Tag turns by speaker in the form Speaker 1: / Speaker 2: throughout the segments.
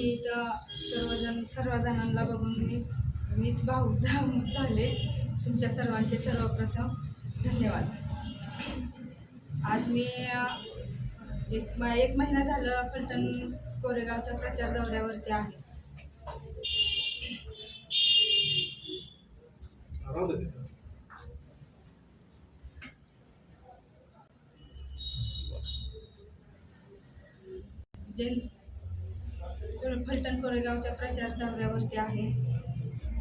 Speaker 1: मी इथं सर्वजण सर्वजणांना बघून मी मीच भाऊक झा- झाले. तुमच्या सर्वांचे सर्वप्रथम धन्यवाद. आज मी एक म- एक महिना झालं फलटण कोरेगावच्या प्रचार दौऱ्यावरती आहे.
Speaker 2: राहू दे. तिथं.
Speaker 1: जे फलटण कोरेगावच्या प्रचार दौऱ्यावरती आहे.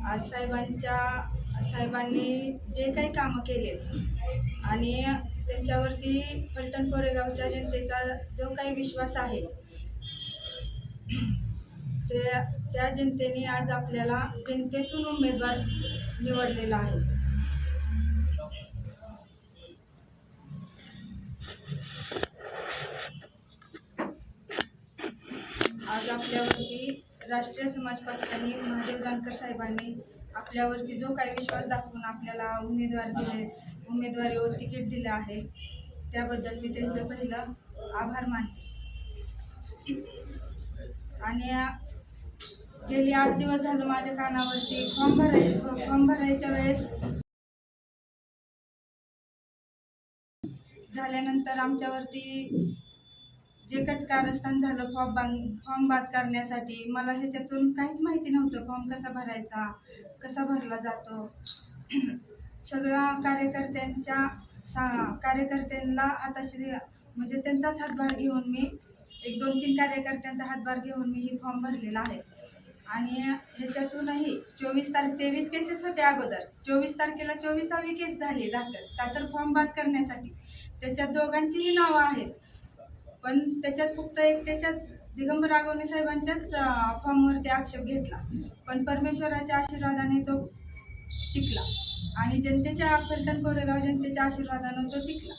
Speaker 1: आज साहेबांच्या साहेबांनी जे काही कामं केलेत आणि त्यांच्यावरती फलटण कोरेगावच्या जनतेचा जो काही विश्वास आहे ते त्या जनतेने आज आपल्याला जनतेतून उमेदवार निवडलेला आहे. आज आपल्यावरती राष्ट्रीय समाज पक्षाने महादेव जानकर साहेबांनी आपल्यावरती जो काही विश्वास दाखवून आपल्याला उमेदवार दिले उमेदवारी तिकीट दिलं आहे त्याबद्दल मी त्यांचं पहिलं आभार मानते. आणि गेली आठ दिवस झालं माझ्या कानावरती फॉर्म भराय फॉर्म भरायच्या वेळेस झाल्यानंतर आमच्यावरती जे कटकारस्थान झालं फॉर्म बांध फॉर्म बाद करण्यासाठी मला ह्याच्यातून काहीच माहिती नव्हतं. फॉर्म कसा भरायचा कसा भरला जातो? सगळ्या कार्यकर्त्यांच्या सा कार्यकर्त्यांना हाताशी म्हणजे त्यांचाच हातभार घेऊन मी एक दोन तीन कार्यकर्त्यांचा हातभार घेऊन मी ही फॉर्म भरलेला आहे. आणि ह्याच्यातूनही चोवीस तारीख तेवीस केसेस होते अगोदर. चोवीस तारखेला चोवीसावी केस झाली दाखल. का तर फॉर्म बाद करण्यासाठी. त्याच्यात दोघांचीही नावं आहेत. पण त्याच्यात फक्त एकट्याच्याच दिगंबर रागवणे साहेबांच्याच फॉर्मवरती आक्षेप घेतला. पण परमेश्वराच्या आशीर्वादाने तो टिकला. आणि जनतेच्या फलटण कोरेगाव जनतेच्या आशीर्वादानं तो टिकला.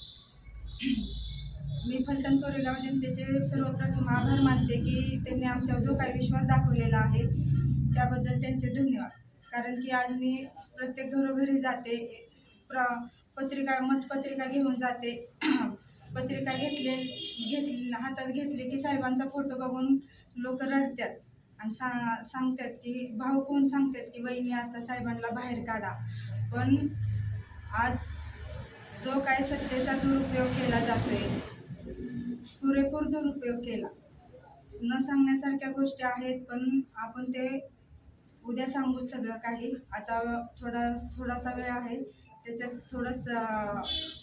Speaker 1: मी फलटण कोरेगाव जनतेचे सर्वप्रथम आभार मानते की त्यांनी आमच्यावर जो काही विश्वास दाखवलेला आहे त्याबद्दल त्यांचे धन्यवाद. कारण की आज मी प्रत्येक घरोघरी जाते प्र पत्रिका मतपत्रिका घेऊन जाते. पत्रिका घेतले घेतली हातात घेतली की साहेबांचा फोटो बघून लोक रडतात. आणि सा सांगतात की भाऊ कोण सांगतात की वहिनी आता साहेबांना बाहेर काढा. पण आज जो काय सत्तेचा दुरुपयोग केला जातोय पुरेपूर दुरुपयोग केला. न सांगण्यासारख्या गोष्टी आहेत पण आपण ते उद्या सांगू सगळं काही. आता थोडा थोडासा वेळ आहे. त्याच्यात थोडंच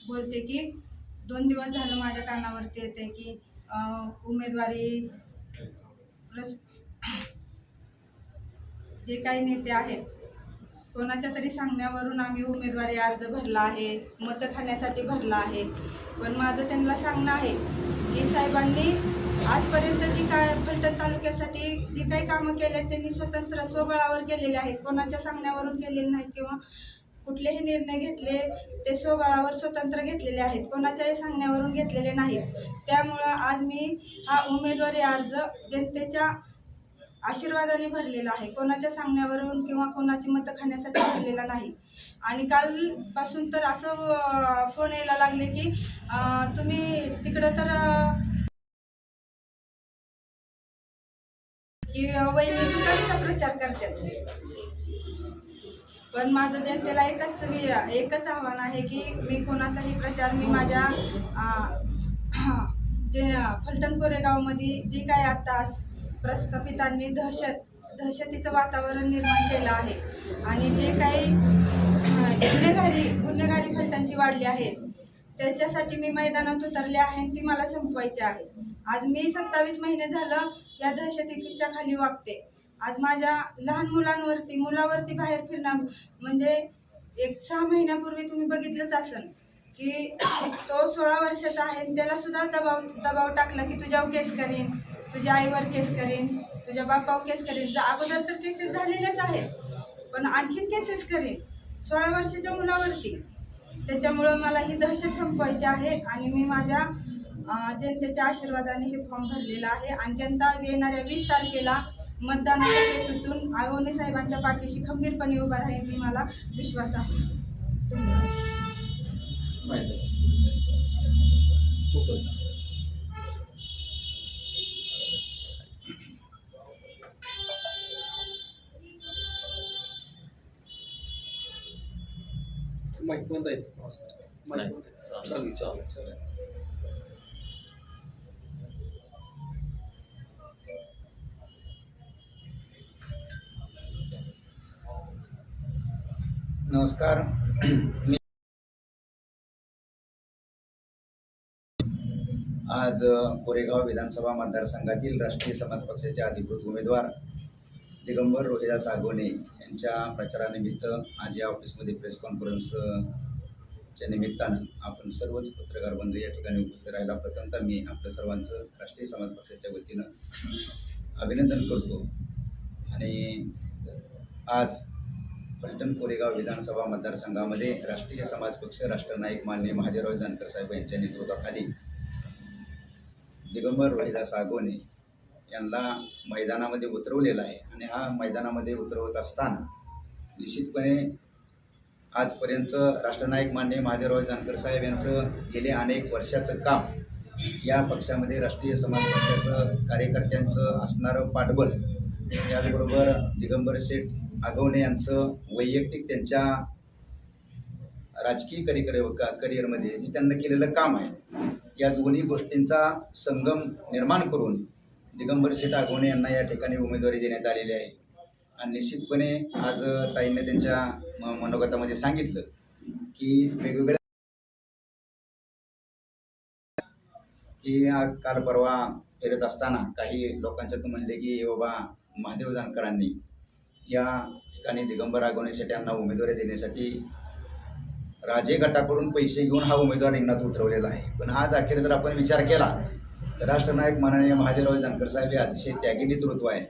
Speaker 1: बोलते की दोन दिवस झालं माझ्या कानावरती येते की उमेदवारी रस जे काही नेते आहेत कोणाच्या तरी सांगण्यावरून आम्ही उमेदवारी अर्ज भरला आहे मतं खाण्यासाठी भरला आहे. पण माझं त्यांना सांगणं आहे की साहेबांनी आजपर्यंत जी काय फलटण तालुक्यासाठी जी काही कामं केली आहेत त्यांनी स्वतंत्र स्वबळावर केलेले आहेत. कोणाच्या सांगण्यावरून केलेले नाहीत किंवा कुठलेही निर्णय घेतले ते स्वबळावर स्वतंत्र घेतलेले आहेत. कोणाच्याही सांगण्यावरून घेतलेले नाहीत. त्यामुळं आज मी हा उमेदवारी अर्ज जनतेच्या आशीर्वादाने भरलेला आहे. कोणाच्या सांगण्यावरून किंवा कोणाची मतं खाण्यासाठी भरलेला नाही. आणि कालपासून तर असं फोन यायला लागले की तुम्ही तिकडं तर अं, की वहिनी प्रचार करतात. पण माझं जनतेला एकच वि- एकच आव्हान आहे की मी कोणाचाही प्रचार मी माझ्या जे फलटण कोरेगावमध्ये जी काय आता प्रस्थापितांनी दहशत दहशतीचं वातावरण निर्माण केलं आहे आणि जे काही गुन्हेगारी गुन्हेगारी फलटणची वाढली आहेत त्याच्यासाठी मी मैदानात उतरले आहे आणि ती मला संपवायची आहे. आज मी सत्तावीस महिने झालं या दहशतीच्या खाली वागते. आज माझ्या लहान मुलांवरती मुलावरती बाहेर फिरणं म्हणजे एक सहा महिन्यापूर्वी तुम्ही बघितलंच असन की तो सोळा वर्षाचा आहे त्याला सुद्धा दबाव दबाव टाकला की तुझ्यावर केस करीन तुझ्या आईवर केस करीन तुझ्या बापावर केस करीन. अगोदर तर केसेस झालेल्याच आहेत पण आणखीन केसेस करीन सोळा वर्षाच्या मुलावरती. त्याच्यामुळं मला ही दहशत संपवायची आहे आणि मी माझ्या जनतेच्या आशीर्वादाने हे फॉर्म भरलेला आहे. आणि जनता येणाऱ्या वीस तारखेला मतदानाच्या हेतूतून आगवणे साहेबांच्या पाठीशी खंबीरपणे उभा राहील ही मला विश्वास आहे. धन्यवाद.
Speaker 2: बंद आहेत. चालेल चालेल.
Speaker 3: नमस्कार. मी आज कोरेगाव विधानसभा मतदारसंघातील राष्ट्रीय समाज पक्षाचे अधिकृत उमेदवार दिगंबर रोहिदास आगोने यांच्या प्रचारानिमित्त आज या ऑफिसमध्ये प्रेस कॉन्फरन्स च्या निमित्तानं आपण सर्वच पत्रकार बंधू या ठिकाणी उपस्थित राहिला. प्रथमतः मी आपल्या सर्वांचं राष्ट्रीय समाज पक्षाच्या वतीनं अभिनंदन करतो. आणि आज फलटण कोरेगाव विधानसभा मतदारसंघामध्ये राष्ट्रीय समाज पक्ष राष्ट्रनायक माननीय महादेवराव जानकर साहेब यांच्या नेतृत्वाखाली दिगंबर रोहिदास आगोने यांना मैदानामध्ये उतरवलेला आहे. आणि हा मैदानामध्ये उतरवत असताना निश्चितपणे आजपर्यंत राष्ट्रनायक माननीय महादेवराव जानकर साहेब यांचं गेले अनेक वर्षाचं काम या पक्षामध्ये राष्ट्रीय समाज पक्षाचं कार्यकर्त्यांचं असणारं पाठबळ त्याचबरोबर दिगंबर शेठ आगवणे यांचं वैयक्तिक त्यांच्या राजकीय करिअर करिअरमध्ये जे त्यांना केलेलं काम आहे या दोन्ही गोष्टींचा संगम निर्माण करून दिगंबर शेठ आगवणे यांना या ठिकाणी उमेदवारी देण्यात आलेली आहे. आणि निश्चितपणे आज ताईंनी त्यांच्या मनोगतामध्ये सांगितलं की वेगवेगळ्या की काल परवा फिरत असताना काही लोकांच्या तू म्हणले की बाबा महादेव जानकरांनी या ठिकाणी दिगंबर आगवणेसाठी यांना उमेदवारी देण्यासाठी राजे गटाकडून पैसे घेऊन हा उमेदवार रिंगणात उतरवलेला आहे. पण आज अखेर जर आपण विचार केला तर राष्ट्रनायक माननीय महादेवराव जानकर साहेब हे अतिशय त्यागी नेतृत्व आहे.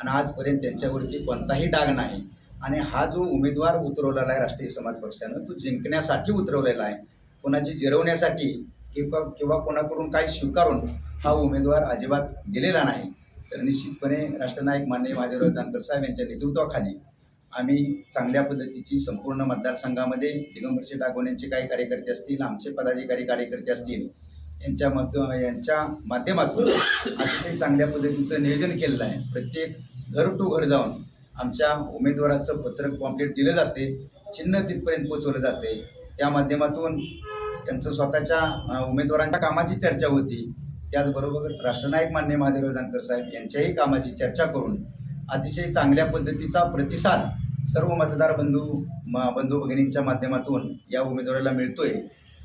Speaker 3: आणि आजपर्यंत त्यांच्यावरती कोणताही डाग नाही. आणि हा जो उमेदवार उतरवलेला आहे राष्ट्रीय समाज पक्षानं तो जिंकण्यासाठी उतरवलेला आहे. कोणाची जिरवण्यासाठी किंवा किंवा कोणाकडून काही स्वीकारून हा उमेदवार अजिबात दिलेला नाही. तर निश्चितपणे राष्ट्रनायक माननीय महादेवराव जानकर साहेब यांच्या नेतृत्वाखाली आम्ही चांगल्या पद्धतीची संपूर्ण मतदारसंघामध्ये दिगंबर शेठ आगवणेंचे काही कार्यकर्ते असतील आमचे पदाधिकारी कार्यकर्ते असतील यांच्या मत यांच्या माध्यमातून अतिशय चांगल्या पद्धतीचं नियोजन केलेलं आहे. प्रत्येक घर टू घर जाऊन आमच्या उमेदवाराचं पत्रक पॉम्पलेट दिलं जाते चिन्ह तिथपर्यंत पोचवलं जाते. त्या माध्यमातून त्यांचं स्वतःच्या उमेदवारांच्या कामाची चर्चा होती. त्याचबरोबर राष्ट्रनायक मान्य महादेवराव जानकर साहेब यांच्याही कामाची चर्चा करून अतिशय चांगल्या पद्धतीचा प्रतिसाद सर्व मतदार बंधू म बंधू भगिनींच्या माध्यमातून या उमेदवाराला मिळतोय.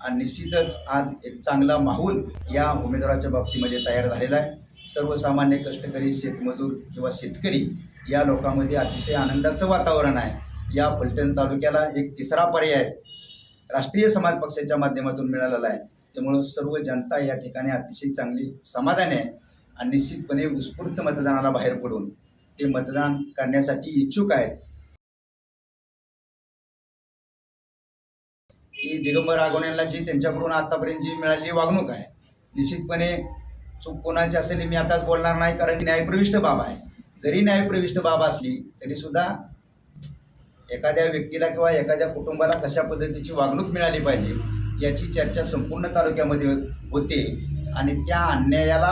Speaker 3: आणि निश्चितच आज एक चांगला माहोल या उमेदवाराच्या बाबतीमध्ये तयार झालेला आहे. सर्वसामान्य कष्टकरी शेतमजूर किंवा शेतकरी या लोकांमध्ये अतिशय आनंदाचं वातावरण आहे. या फलटण तालुक्याला एक तिसरा पर्याय राष्ट्रीय समाज पक्षाच्या माध्यमातून मिळालेला आहे. त्यामुळं सर्व जनता या ठिकाणी अतिशय चांगली समाधानी आहे. आणि निश्चितपणे उत्स्फूर्त मतदानाला बाहेर पडून ते मतदान करण्यासाठी इच्छुक आहेत. की दिगंबर आगवण्यांना जी त्यांच्याकडून आतापर्यंत जी मिळालेली वागणूक आहे निश्चितपणे चूक कोणाची असेल मी आताच बोलणार नाही कारण ती न्यायप्रविष्ट बाब आहे. जरी न्यायप्रविष्ट बाब असली तरी सुद्धा एखाद्या व्यक्तीला किंवा एखाद्या कुटुंबाला कशा पद्धतीची वागणूक मिळाली पाहिजे याची चर्चा संपूर्ण तालुक्यामध्ये होते. आणि त्या अन्यायाला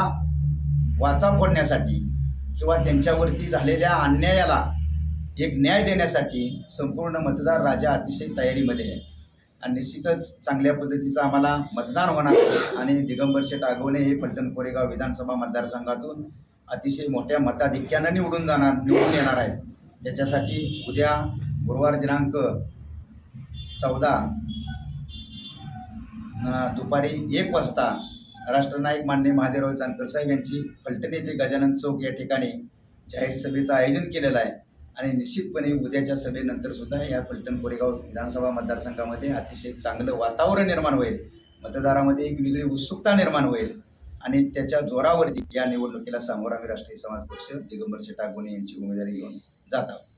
Speaker 3: वाचा फोडण्यासाठी किंवा त्यांच्यावरती झालेल्या अन्यायाला एक न्याय देण्यासाठी संपूर्ण मतदार राजा अतिशय तयारीमध्ये आहे. आणि निश्चितच चांगल्या पद्धतीचं आम्हाला मतदान होणार आणि दिगंबर शेठ आगवणे हे पलटण कोरेगाव विधानसभा मतदारसंघातून अतिशय मोठ्या मताधिक्यानं निवडून जाणार निवडून येणार आहेत. त्याच्यासाठी उद्या गुरुवार दिनांक चौदा दुपारी एक वाजता राष्ट्रनायक मान्य महादेवराव जानकर साहेब यांची फलटण येथे गजानन चौक या ठिकाणी जाहीर सभेचं आयोजन केलेलं आहे. आणि निश्चितपणे उद्याच्या सभेनंतर सुद्धा या फलटण कोरेगाव विधानसभा मतदारसंघामध्ये अतिशय चांगलं वातावरण निर्माण होईल. मतदारामध्ये एक वेगळी उत्सुकता निर्माण होईल. आणि त्याच्या जोरावरती या निवडणुकीला सामोरं आम्ही राष्ट्रीय समाज पक्ष दिगंबर शेटागोने यांची उमेदवारी घेऊन जात आहोत.